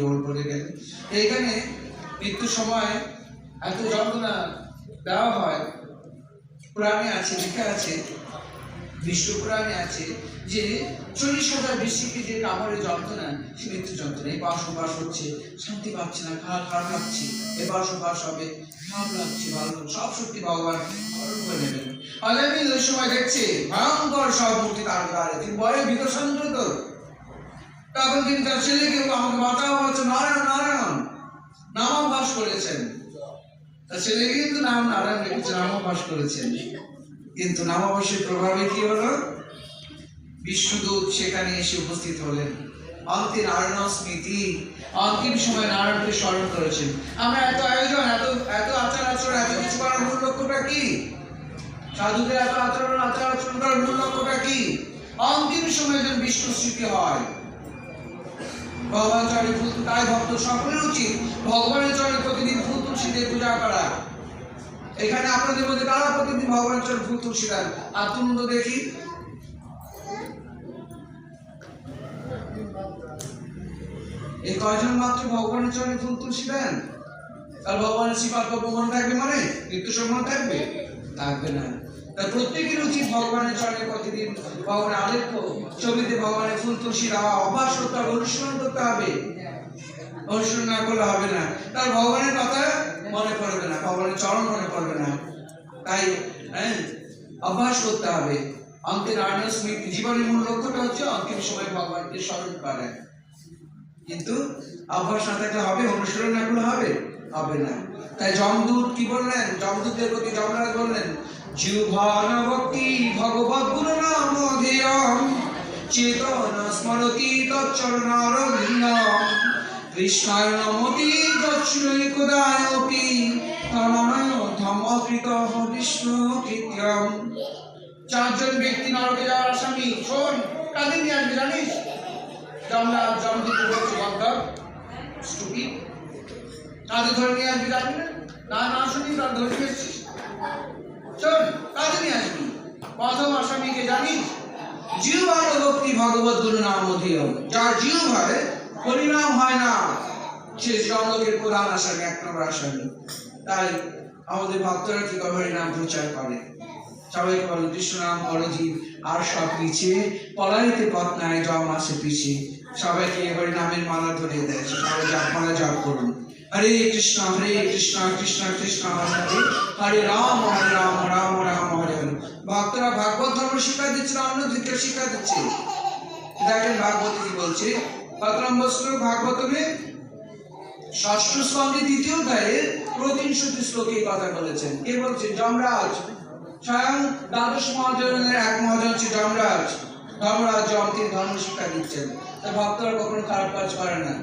Role করে গেলেন। এইখানে মৃত্যুর সময় এত যন্ত্রণা দেওয়া হয়। পুরাণে আছে, লেখা আছে আছে যে চল্লিশ হাজার যে কামড়ে যন্ত্রণা, সে মৃত্যু যন্ত্রণা। এই বাস বাস হচ্ছে, শান্তি পাচ্ছে না খারাপ খারাপ লাগছে এবার বাস হবে খারাপ লাগছে, ভালো সব শক্তি ভগবান হরণ করে নেবেন। আগামী ওই সময় দেখছে, ভয়ঙ্কর সব মূর্তি তার তিনি বয়ে ভিতর সন্ত্রত তখন তার ছেলেকে আমাকে বাঁচাও হচ্ছে নারায়ণ নারায়ণ। নামাভাস করেছেন। তার ছেলেকে কিন্তু নাম নারায়ণ রেখেছে নামাভাস করেছেন। কিন্তু নামাবাসের প্রভাবে কি হলো? বিষ্ণুদূত সেখানে এসে উপস্থিত হলেন। অন্তে নারায়ণ স্মৃতি, অন্তিম সময় নারায়ণকে স্মরণ করেছেন। আমরা এত আয়োজন, এত এত আচার আচরণ, এত কিছু করার মূল লক্ষ্যটা কি? সাধুদের এত আচরণ, আচার আচরণ করার মূল লক্ষ্যটা কি? অন্তিম সময় যেন বিষ্ণু স্মৃতি হয় ভগবান চরণে ফুল তাই ভক্ত সকলের উচিত ভগবানের চরণে প্রতিদিন ফুল তুলসী দিয়ে পূজা করা। এখানে আপনাদের মধ্যে কারা প্রতিদিন ভগবানের চরণে ফুল তুলসী দেন? আর তুমি তো দেখি। এই কয়জন মাত্র ভগবানের চরণে ফুল তুলসী দেন? আর ভগবানের শ্রীপাদ মনে থাকবে মানে? মৃত্যু সম্মান থাকবে? থাকবে না। তাই প্রত্যেকের উচিত ভগবানের চরণে প্রতিদিন ভগবানের আলেখ্য ছবিতে ভগবানের ফুল তুলসী দেওয়া অভ্যাস করতে হবে অনুসরণ করতে হবে। অনুসরণ না করলে হবে না। তার ভগবানের কথা মনে পড়বে না, ভগবানের চরণ মনে পড়বে না। তাই হ্যাঁ অভ্যাস করতে হবে। অন্তের স্মৃতি জীবনের মূল লক্ষ্যটা হচ্ছে অন্তিম সময় ভগবানকে স্মরণ করা। কিন্তু অভ্যাস না থাকলে হবে, অনুসরণ না করলে হবে হবে না। তাই যমদূত কি বললেন? যমদূতের প্রতি যমরাজ বললেন জিহ্বান ভক্তি ভগবত গুরু নাম ধিয়ম চেতন স্মরতি তচ্চরণার কৃষ্ণায় নমতি দক্ষিণে কুদায়পি তনয় ধমকৃত বিষ্ণু কৃত্যম চারজন ব্যক্তি নরকে যাওয়ার আসামি, শোন কাদের নিয়ে আসবে, জানিস? বলছি বান্ধব স্টুপিড কাদের ধরে নিয়ে আসবি জানবি না না শুনি তার ধরে এসছিস? আসবি। প্রথম আসামিকে জানিস ভক্তি ভগবত গুরু নাম যার পরিণাম হয় না। সে প্রধান আসামি, এক নম্বর আসামি। তাই আমাদের ভক্তরা কি করে নাম প্রচার করে। সবাই বলে কৃষ্ণ নাম আর সব পিছিয়ে, পলাইতে পথ নাই জম আসে পিছিয়ে। সবাইকে এবারে নামের মালা ধরে দেয়। সবাই জাপ মালা জপ করুন। হরে কৃষ্ণ হরে কৃষ্ণ কৃষ্ণ কৃষ্ণ, হরে হরে। রাম হরে রাম রাম রাম, হরে হরে। ভক্তরা ভাগবত ধর্ম শিক্ষা দিচ্ছে, অন্য দিকে শিক্ষা দিচ্ছে। দেখেন ভাগবত কি বলছে? প্রথম বস্ত্র ভাগবতমে? ষষ্ঠ স্কন্ধে দ্বিতীয় অধ্যায়ে প্রতিশোধ শ্লোকে কথা বলেছেন। কে বলছেন যমরাজ। স্বয়ং দ্বাদশ মহাজনের এক মহাজন হচ্ছে যমরাজ। ধর্মরাজ যম ধর্ম শিক্ষা দিচ্ছেন। তা ভক্তরা কখনো খারাপ কাজ করে না।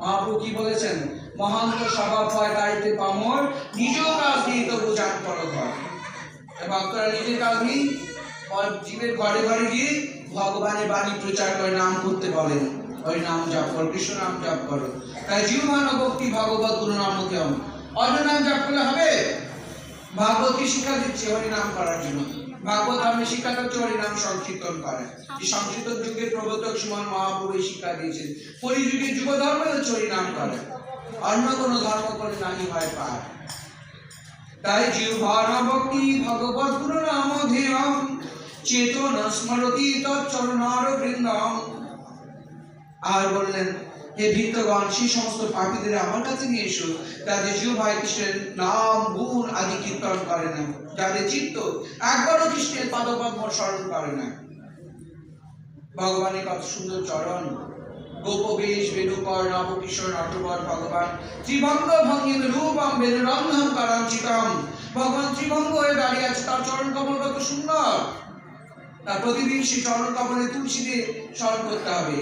মহাপ্রভু কি বলেছেন? মহান্ত স্বভাব হয় গাড়িতে পামর নিজ কাজ নিয়ে তো বোঝান করো ভক্তরা নিজের কাজ নেই জীবের ঘরে ঘরে গিয়ে ভগবানের বাণী প্রচার করে নাম করতে বলেন ওই নাম জপ করো, কৃষ্ণ নাম জপ করো। তাই জীবমান ভক্তি ভগবত গুরু নাম কেমন অন্য নাম জপ করলে হবে? ভাগবত শিক্ষা দিচ্ছে হরিনাম করার জন্য। ভাগবত আমি শিক্ষা দিচ্ছে হরিনাম সংকীর্তন করে এই সংকীর্তন যুগের প্রবর্তক সুমন মহাপ্রভু শিক্ষা দিয়েছেন। পরিযুগের যুগ ধর্ম হচ্ছে হরিনাম করে। অন্য কোনো ধর্ম করে নাহি হয় পায় তাই জিহ্বার ভক্তি ভগবত নাম ধিয়ম চেতন স্মরতি তৎচরণার বৃন্দম আর বললেন, হে ভিত্তগণ সেই সমস্ত পাপীদের আমার কাছে নিয়ে এসো। তাদের জিও ভাই কৃষ্ণের নাম, গুণ আদি কীর্তন করে না। যাদের চিত্ত একবারও কৃষ্ণের পাদপদ্ম স্মরণ করে না। ভগবানের কত সুন্দর চরণ। গোপবেশ বেণুকর নবকিশোর নটবর ভগবান ত্রিভঙ্গ ভঙ্গিম রূপম বেনুরন্ধম কারাঞ্চিতম। ভগবান ত্রিভঙ্গ হয়ে দাঁড়িয়ে আছে, তার চরণ কমল কত সুন্দর। তার প্রতিদিন সেই চরণ কমলে তুলসী স্মরণ করতে হবে।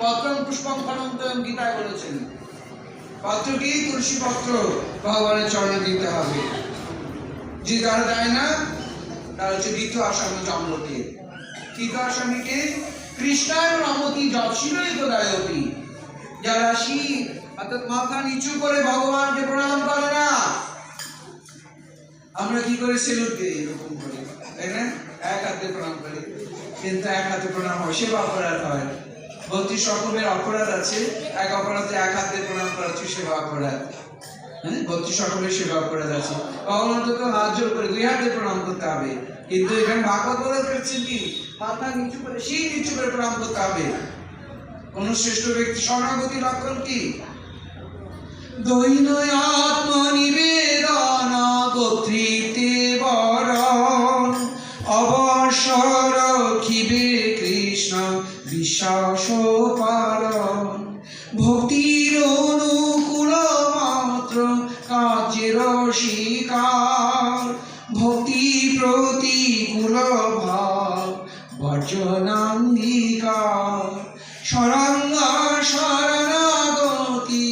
পত্রম পুষ্পম ফলন্তম গীতায় বলেছেন, পত্র কি? তুলসী পত্র ভগবানের চরণে দিতে হবে। যে যারা দেয় না, তারা হচ্ছে দ্বিতীয় আসামি জমলকে তৃতীয় আসামিকে কৃষ্ণায় রমতি যৎসিরই গোদায়পি যারা শিব অর্থাৎ মাথা নিচু করে ভগবানকে প্রণাম করে না। আমরা কি করে? সেলুট দিই, এরকম করে। তাই না? এক হাতে প্রণাম করি। কিন্তু এক হাতে প্রণাম হয় সেবা করার হয়। অপরাধ আছে। এক অপরাধে এক হাত প্রণাম করা হচ্ছে সেবা অপরাধ। হ্যাঁ? বত্রিশ রকমের সেবা অপরাধ আছে। কখন অন্তত হাত জোর করে দুই হাতে প্রণাম করতে হবে। কিন্তু এখানে ভাগবত বলে করেছেন কি? মাথা নিচু করে সেই নিচু করে প্রণাম করতে হবে। কোন শ্রেষ্ঠ ব্যক্তি শরণাগতি লক্ষণ কি? দৈন আত্মনিবেদন শরঙ্গা শরণাগতি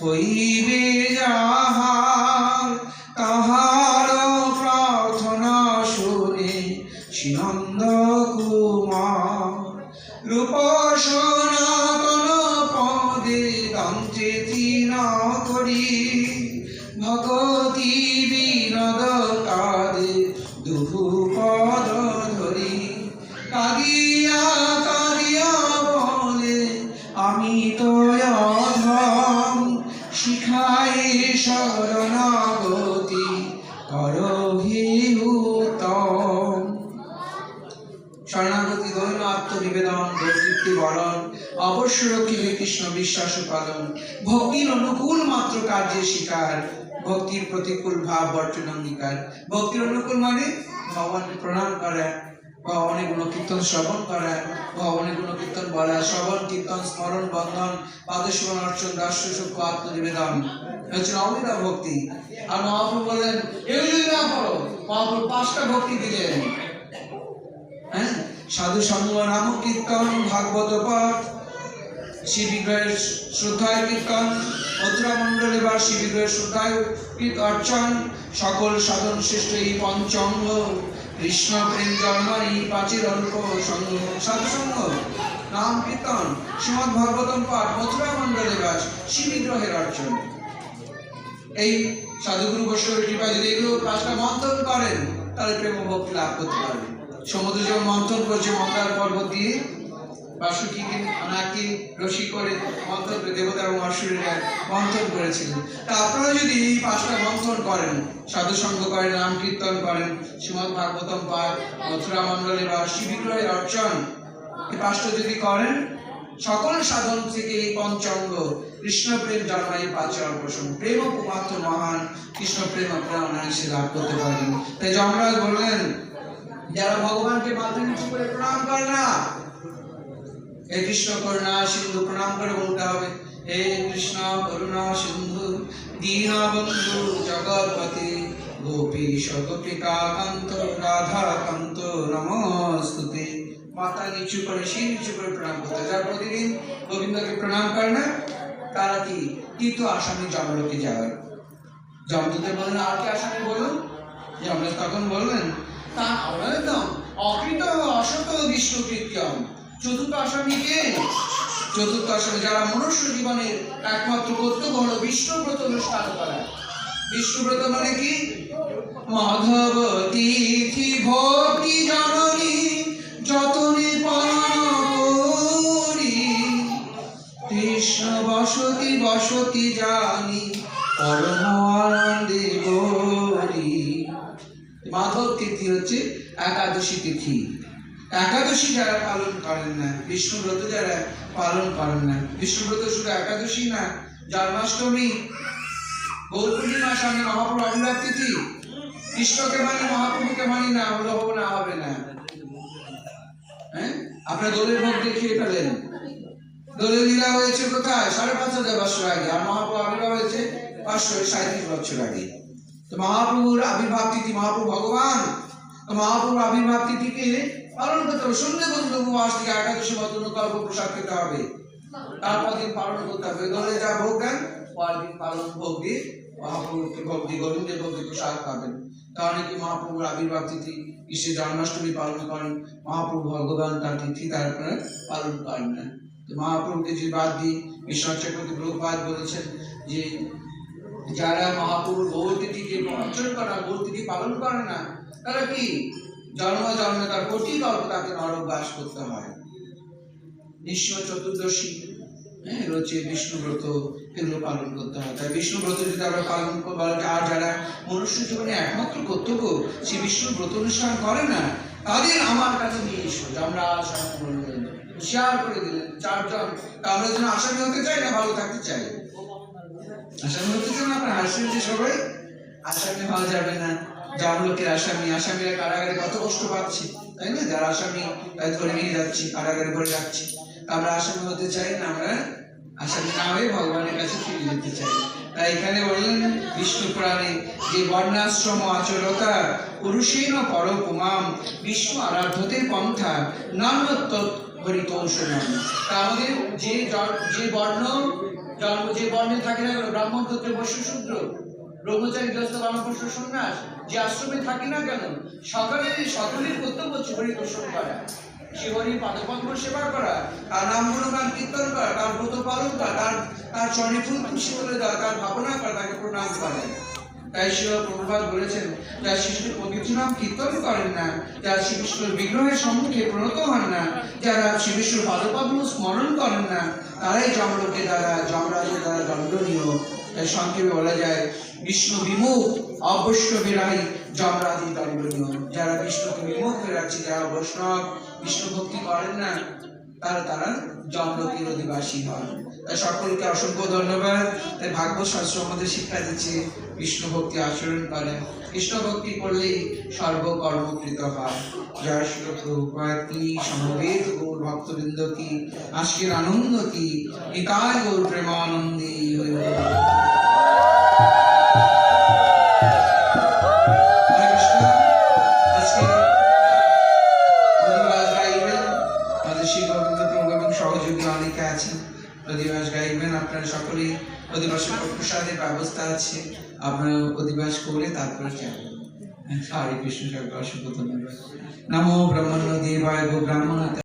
হইবে যাহার। তাহার প্রার্থনা শুনে শ্রীনন্দ কুমার রূপ সনাতন পদে দন্তে তিন করি ভগতি বিনোদ কাদে দুহু কৃষ্ণ বিশ্বাস ভক্তির অনুকূল মাত্র কার্যের শিকার। ভক্তির প্রতিকূল ভাব বর্জন অঙ্গীকার ভক্তির অনুকূল মানে ভগবানকে প্রণাম করা ভগবানের গুণ কীর্তন শ্রবণ করা ভগবানের গুণ কীর্তন বলা, শ্রবণ, কীর্তন, স্মরণ, বন্ধন অর্চন সূক্ষ্ম আত্মনিবেদন। হচ্ছে ভক্তি। আর মহাপ্রভু বললেন এগুলি না করো। মহাপ্রভু পাঁচটা ভক্তি দিলেন। হ্যাঁ? সাধু সঙ্গ নাম, কীর্তন, ভাগবত পাঠ শিব বিগ্রহের শ্রদ্ধায় কীর্তন মথুরা মণ্ডলে বা শিব বিগ্রহের শ্রদ্ধায় অর্চন, সকল সাধন শ্রেষ্ঠ এই পঞ্চঙ্গ কৃষ্ণ প্রেম জন্ম এই পাঁচের অল্প সঙ্গ সাধু সঙ্গ নাম কীর্তন, শ্রীমদ ভাগবতম পাঠ মথুরা বাস শিব বিগ্রহের অর্চন। এই সাধুগুরু বৈষ্ণবের কৃপা যদি এগুলো পাঁচটা মন্থন করেন, তাহলে প্রেম ভক্তি লাভ করতে পারবেন। সমুদ্র যেমন মন্থন করছে মন্দার পর্বত দিয়ে। যদি করেন সকল সাধন থেকে এই পঞ্চাঙ্গ কৃষ্ণ প্রেম জন্মাই পাঁচ অর্পণ প্রেম মাত্র মহান কৃষ্ণ প্রেম আপনারা অনায়াসে লাভ করতে পারেন তাই যমরাজ বললেন, যারা ভগবানকে নিচু করে প্রণাম করে না হে কৃষ্ণ করুণা সিন্ধু প্রণাম করে বলতে হবে। হে কৃষ্ণ করুণা সিন্ধু, দীনবন্ধু জগৎপতি গোপীশ গোপিকা কান্ত রাধা কান্ত নমস্তুতে। মাথা নিচু করে, শির নিচু করে প্রণাম করতে। যারা প্রতিদিন গোবিন্দকে প্রণাম করে না, তারা কি? তীর্থ আসামি জমলোকে যাওয়ার জমদূতে বললেন, আর কি আসামি বলুন যমরাজ তখন বললেন, তা অনয়তম অকৃত অসত বিষ্ণু কৃত্যম চতুর্থ আসামি কে চতুর্থ আসামি যারা মনুষ্য জীবনের একমাত্র কর্তব্য হলো বিষ্ণুব্রত অনুষ্ঠান করা বিষ্ণুব্রত মানে কি? মাধব তিথি ভক্তি জননী, যতনে করি কৃষ্ণ বসতি বসতি জানি মাধব তিথি হচ্ছে একাদশী তিথি। একাদশী যারা পালন করেন না, বিষ্ণুব্রত যারা পালন করেন না, বিষ্ণুব্রত শুধু একাদশী না, জন্মাষ্টমী গৌর পূর্ণিমার সামনে মহাপ্রভু আবির্ভাব তিথি, কৃষ্ণকে মানে মহাপ্রভুকে মানি না হলে হবে না হবে না। হ্যাঁ? আপনার দোলের ভোগ দেখিয়ে ফেলেন। দোলের লীলা হয়েছে কোথায়? সাড়ে পাঁচ হাজার বছর আগে, আর মহাপ্রভু আবির্ভাব হয়েছে পাঁচশো সাঁত্রিশ বছর আগে। তো মহাপ্রভুর আবির্ভাব তিথি, মহাপ্রভু ভগবান, তো মহাপ্রভুর আবির্ভাব তিথিকে পালন করতে হবে, সন্ধ্যে বন্ধু উপবাস থেকে একাদশী মতো কল্প প্রসাদ খেতে হবে। তারপর দিন পালন করতে হবে। দলে যা ভোগ দেন, পরের দিন পালন ভোগ দিয়ে মহাপ্রভুকে দিয়ে গোবিন্দের ভোগ দিয়ে প্রসাদ পাবেন। কারণ কি মহাপ্রভুর আবির্ভাব তিথি। কৃষ্ণ জন্মাষ্টমী পালন করেন, মহাপ্রভু ভগবান তার তিথি তারপরে পালন করেন না। তো মহাপ্রভুকে যে বাদ দিয়ে ঈশ্বর চক্রবর্তী প্রভুপাদ বলেছেন যে, যারা মহাপ্রভুর গৌর তিথিকে অর্জন করা গৌর তিথি পালন করে না, তারা কি? জন্ম জন্মে তার কোটি কল্প তাকে নরক বাস করতে হয়। নিঃস্ব চতুর্দশী হ্যাঁ রয়েছে বিষ্ণু ব্রত এগুলো পালন করতে হয়। তাই বিষ্ণু ব্রত যদি আমরা পালন করব আর যারা মনুষ্য জীবনে একমাত্র কর্তব্য সে বিষ্ণু ব্রত অনুষ্ঠান করে না, তাদের আমার কাছে নিয়ে এসো আমরা আসামি বললেন শেয়ার করে দিলেন, চারজন আমরা যেন আসামি হতে চাই না, ভালো থাকতে চাই। আসামি হতে চান আপনার হাসছেন যে সবাই? আসামি হওয়া যাবে না। জামলোকের আসামি, আসামিরা কারাগারে কত কষ্ট পাচ্ছে, তাই না? যারা আসামি ধরে নিয়ে যাচ্ছি, কারাগারে রাখছি। আমরা আসামি হতে চাই না, আমরা আসামি না হয়ে ভগবানের কাছে ফিরে যেতে চাই। তাই এখানে বললেন বিষ্ণু পুরাণে যে বর্ণাশ্রম আচরতা বিষ্ণু পন্থা নান্যত্ব হরিতৌষণম। তা আমাদের যে যে বর্ণ, জন্ম, যে বর্ণে থাকে না ব্রাহ্মণ বৈশ্য, শূদ্র ব্রহ্মচারী গ্রস্ত বানপ্রস্ত সন্ন্যাস, যে আশ্রমে থাকি না কেন সকলের সকলের কর্তব্য হচ্ছে হরি দর্শন করা সে পাদপদ্ম সেবা করা তার নাম গুণগান কীর্তন করা তার ব্রত পালন করা তার তার চরণে ফুল খুশি করে দেওয়া, তার ভাবনা করা তাকে প্রণাম করা তাই শিব প্রভুপাত বলেছেন, যারা শিশুর পবিত্র নাম কীর্তন করেন না, যারা শ্রী বিগ্রহের সম্মুখে প্রণত হন না, যারা শ্রী বিষ্ণুর পাদপদ্ম স্মরণ করেন না, তারাই যমলোকে দ্বারা, যমরাজের দ্বারা দণ্ডনীয়। তাই সংক্ষেপে বলা যায়, বিষ্ণু বিমুখ অবশ্য বিরাহী যমরাজি দণ্ডনীয়। যারা বিষ্ণুকে বিমুখ করে রাখছে, যারা বৈষ্ণব, বিষ্ণু ভক্তি করেন না, তারা তারা জমলোকের অধিবাসী হন। তাই সকলকে অসংখ্য ধন্যবাদ। তাই ভাগবত শাস্ত্র আমাদের শিক্ষা দিচ্ছে, বিষ্ণু ভক্তি আচরণ করেন। কৃষ্ণ ভক্তি করলেই সর্বকর্মকৃত হয়। জয় শ্রী সমবেত গৌর ভক্তবৃন্দ কি, আজকের আনন্দ কি, নিতাই গৌর প্রেমানন্দী হরি প্রসাদের ব্যবস্থা আছে। আপনারা অধিবাস করে তারপরে যাবেন। হরে কৃষ্ণ সরকার অসংখ্য ধন্যবাদ। নমো ব্রাহ্মণ দেবায় ব্রাহ্মণ